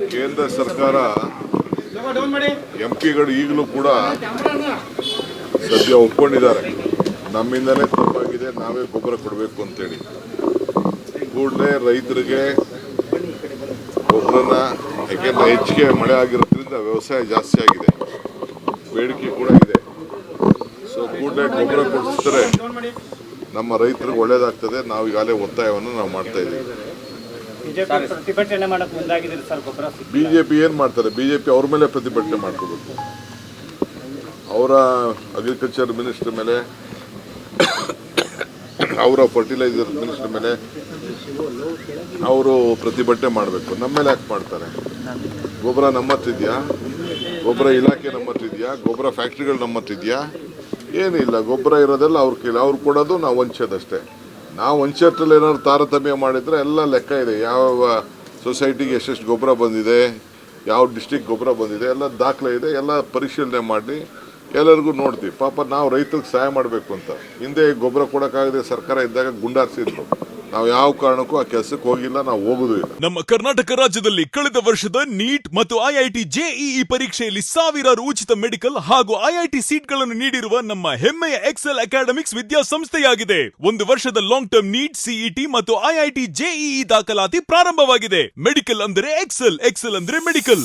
ಕೇಂದ್ರ ಸರ್ಕಾರ ಎಂ ಪಿಗಳು ಈಗಲೂ ಕೂಡ ಸದ್ಯ ಒಪ್ಕೊಂಡಿದ್ದಾರೆ. ನಮ್ಮಿಂದಲೇ ತಪ್ಪಾಗಿದೆ, ನಾವೇ ಗೊಬ್ಬರ ಕೊಡಬೇಕು ಅಂತೇಳಿ. ಕೂಡಲೇ ರೈತರಿಗೆ ಗೊಬ್ಬರನ, ಯಾಕೆಂದ್ರೆ ಹೆಚ್ಚಿಗೆ ಮಳೆ ಆಗಿರೋದ್ರಿಂದ ವ್ಯವಸಾಯ ಜಾಸ್ತಿ ಆಗಿದೆ. ಬೇಡಿಕೆ ಕೂಡ ಇದೆ. ಸೊ ಕೂಡಲೇ ಗೊಬ್ಬರ ಕೊಡಿಸಿದ್ರೆ ನಮ್ಮ ರೈತರಿಗೆ ಒಳ್ಳೆಯದಾಗ್ತದೆ ನಾವು ಈಗಾಗಲೇ ಒತ್ತಾಯವನ್ನು ನಾವು ಮಾಡ್ತಾ ಇದ್ದೀವಿ. ಬಿಜೆಪಿ ಪ್ರತಿಭಟನೆ ಮಾಡಕ್ ಮುಂದಾಗಿದ್ದೀರಿ ಸರ್ ಗೊಬ್ಬರ ಬಿಜೆಪಿ ಏನು ಮಾಡ್ತಾರೆ? ಬಿಜೆಪಿ ಅವ್ರ ಮೇಲೆ ಪ್ರತಿಭಟನೆ ಮಾಡ್ಕೋಬೇಕು. ಅವರ ಅಗ್ರಿಕಲ್ಚರ್ ಮಿನಿಸ್ಟರ್ ಮೇಲೆ ಅವರ ಫರ್ಟಿಲೈಸರ್ ಮಿನಿಸ್ಟರ್ ಮೇಲೆ ಅವರು ಪ್ರತಿಭಟನೆ ಮಾಡಬೇಕು. ನಮ್ಮ ಮೇಲೆ ಯಾಕೆ ಮಾಡ್ತಾರೆ? ಗೊಬ್ಬರ ನಮ್ಮ ಹತ್ರ ಇದೆಯಾ? ಗೊಬ್ಬರ ಇಲಾಖೆ ನಮ್ಮ ಹತ್ರ ಇದೆಯಾ? ಗೊಬ್ಬರ ಫ್ಯಾಕ್ಟ್ರಿಗಳು ನಮ್ಮ ಹತ್ರ ಇದೆಯಾ? ಏನಿಲ್ಲ ಗೊಬ್ಬರ ಇರೋದೆಲ್ಲ ಅವ್ರ ಕೇಳಿ ಅವ್ರು ಕೊಡೋದು ನಾವು ವಂಚೋದಷ್ಟೇ ನಾವು ವಂಚೋದ್ರಲ್ಲಿ ಏನಾದ್ರು ತಾರತಮ್ಯ ಮಾಡಿದರೆ ಎಲ್ಲ ಲೆಕ್ಕ ಇದೆ. ಯಾವ ಸೊಸೈಟಿಗೆ ಎಷ್ಟೆಷ್ಟು ಗೊಬ್ಬರ ಬಂದಿದೆ, ಯಾವ ಡಿಸ್ಟಿಕ್ ಗೊಬ್ಬರ ಬಂದಿದೆ, ಎಲ್ಲ ದಾಖಲೆ ಇದೆ, ಎಲ್ಲ ಪರಿಶೀಲನೆ ಮಾಡಿ ಎಲ್ಲರಿಗೂ ನೋಡ್ತೀವಿ. ಪಾಪ ನಾವು ರೈತರಿಗೆ ಸಹಾಯ ಮಾಡಬೇಕು ಅಂತ. ಹಿಂದೆ ಗೊಬ್ಬರ ಕೊಡೋಕ್ಕಾಗದೆ ಸರ್ಕಾರ ಇದ್ದಾಗ ಗುಂಡಾರಿಸಿದ್ರು. ನಾವು ಯಾವ ಕಾರಣಕ್ಕೂ ಆ ಕೆಲಸಕ್ಕೆ ಹೋಗಿಲ್ಲ, ನಾವು ಹೋಗುದು ನಮ್ಮ ಕರ್ನಾಟಕ ರಾಜ್ಯದಲ್ಲಿ ಕಳೆದ ವರ್ಷದ ನೀಟ್ ಮತ್ತು ಐಐಟಿ ಜೆಇಇ ಪರೀಕ್ಷೆಯಲ್ಲಿ ಸಾವಿರಾರು ಉಚಿತ ಮೆಡಿಕಲ್ ಹಾಗೂ ಐಐಟಿ ಸೀಟ್ಗಳನ್ನು ನೀಡಿರುವ ನಮ್ಮ ಹೆಮ್ಮೆಯ ಎಕ್ಸೆಲ್ ಅಕಾಡೆಮಿಕ್ಸ್ ವಿದ್ಯಾಸಂಸ್ಥೆಯಾಗಿದೆ. ಒಂದು ವರ್ಷದ ಲಾಂಗ್ ಟರ್ಮ್ ನೀಟ್, ಸಿಇಟಿ ಮತ್ತು ಐಐಟಿ ಜೆಇಇ ದಾಖಲಾತಿ ಪ್ರಾರಂಭವಾಗಿದೆ. ಮೆಡಿಕಲ್ ಅಂದರೆ ಎಕ್ಸೆಲ್ ಎಕ್ಸೆಲ್ ಅಂದ್ರೆ ಮೆಡಿಕಲ್.